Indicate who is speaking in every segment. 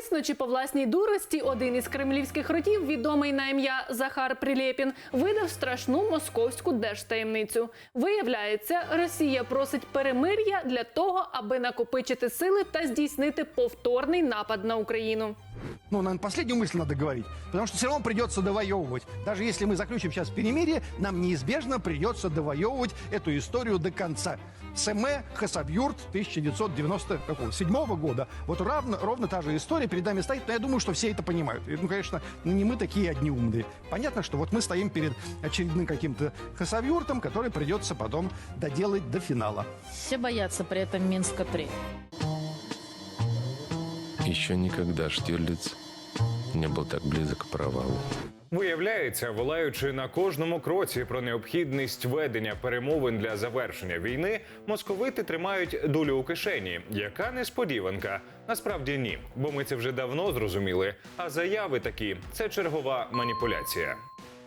Speaker 1: Умисно чи по власній дурості один із кремлівських ротів, відомий на ім'я Захар Прилєпін, видав страшну московську держтаємницю. Виявляється, Росія просить перемир'я для того, аби накопичити сили та здійснити повторний напад на Україну.
Speaker 2: Ну, наверное, последнюю мысль надо говорить, потому что все равно придется довоевывать. Даже если мы заключим сейчас перемирие, нам неизбежно придется довоевывать эту историю до конца. Сэме Хасавюрт 1997 года. Вот равно, ровно та же история Перед нами стоит, но я думаю, что все это понимают. И, Ну, конечно, не мы такие одни умные. Понятно, что вот мы стоим перед очередным каким-то Хасавюртом, который придется потом доделать до финала.
Speaker 3: Все боятся при этом Минска-3.
Speaker 4: Еще никогда Штирлиц не был так близок к провалу.
Speaker 5: Виявляється, волаючи на кожному кроці про необхідність ведення перемовин для завершення війни, московити тримають долю у кишені. Яка несподіванка? Насправді ні, бо ми це вже давно зрозуміли. А заяви такі це чергова маніпуляція.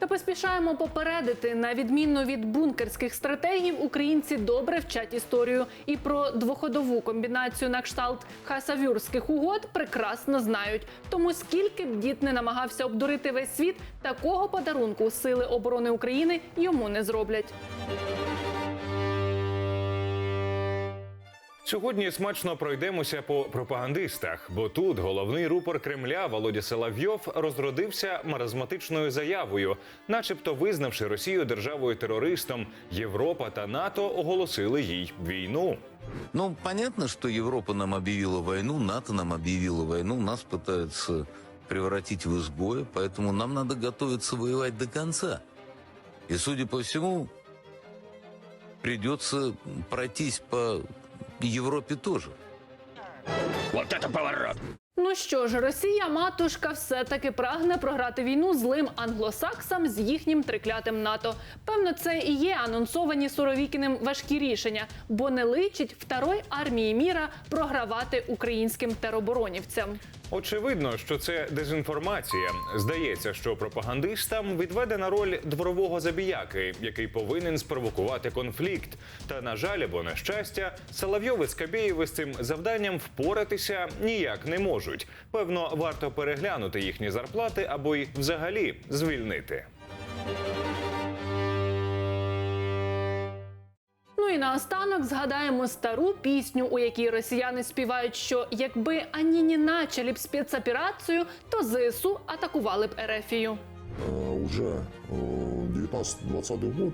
Speaker 1: Та поспішаємо попередити, на відміну від бункерських стратегів, українці добре вчать історію і про двоходову комбінацію на кшталт хасавюрських угод прекрасно знають. Тому скільки б дід не намагався обдурити весь світ, такого подарунку сили оборони України йому не зроблять.
Speaker 5: Сьогодні смачно пройдемося по пропагандистах, бо тут головний рупор Кремля Володя Соловйов розродився маразматичною заявою, начебто визнавши Росію державою терористом, Європа та НАТО оголосили їй війну.
Speaker 6: Ну, понятно, что Европа нам объявила войну, НАТО нам объявила войну, нас пытаются превратить в изгоя, поэтому нам надо готовиться воевать до конца. И, судя по всему, придется пройтись по Европе тоже.
Speaker 1: Ну що ж, Росія, матушка, все-таки прагне програти війну злим англосаксам з їхнім триклятим НАТО. Певно, це і є анонсовані Суровікіним важкі рішення, бо не личить второй армії міра програвати українським тероборонівцям.
Speaker 5: Очевидно, що це дезінформація. Здається, що пропагандистам відведена роль дворового забіяки, який повинен спровокувати конфлікт. Та на жаль, або на щастя, Соловйови з Кабєєви з цим завданням впоратися ніяк не можуть. Певно, варто переглянути їхні зарплати або й взагалі звільнити.
Speaker 1: і наостанок згадаємо стару пісню, у якій росіяни співають, що якби ані не начали б спецоперацію, то ЗСУ атакували б Ерефію.
Speaker 7: Э, уже э, 19-20 год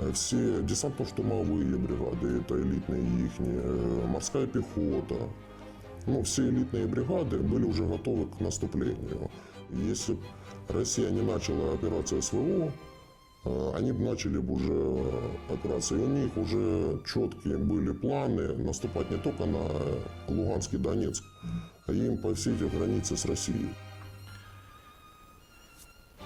Speaker 7: э, все десантно-штурмовые бригады, это элитные их, морская пехота, ну, все элитные бригады были уже готовы к наступлению. И Если б Россия не начала операцию СВО, э, они бы начали бы уже э, операции. И у них уже четкие были планы наступать не только на Луганский Донецк, а им по всей этой границе с Россией.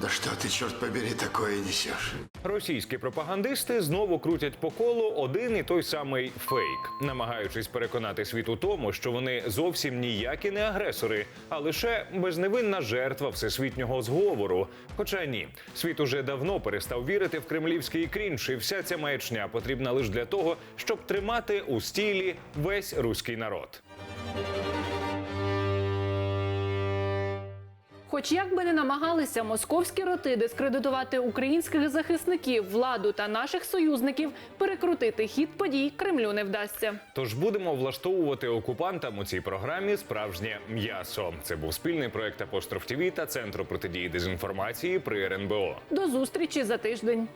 Speaker 8: Да что ты, черт побери, такое несешь?
Speaker 5: Російські пропагандисти знову крутять по колу один і той самий фейк, намагаючись переконати світ у тому, що вони зовсім ніякі не агресори, а лише безневинна жертва всесвітнього зговору. Хоча ні, світ уже давно перестав вірити в кремлівський крінж, і вся ця маячня потрібна лише для того, щоб тримати у стілі весь руський народ.
Speaker 1: Хоч як би не намагалися московські роти дискредитувати українських захисників, владу та наших союзників, перекрутити хід подій Кремлю не вдасться.
Speaker 5: Тож будемо влаштовувати окупантам у цій програмі справжнє м'ясо. Це був спільний проект Апостроф ТІВІ та Центру протидії дезінформації при РНБО.
Speaker 1: До зустрічі за тиждень.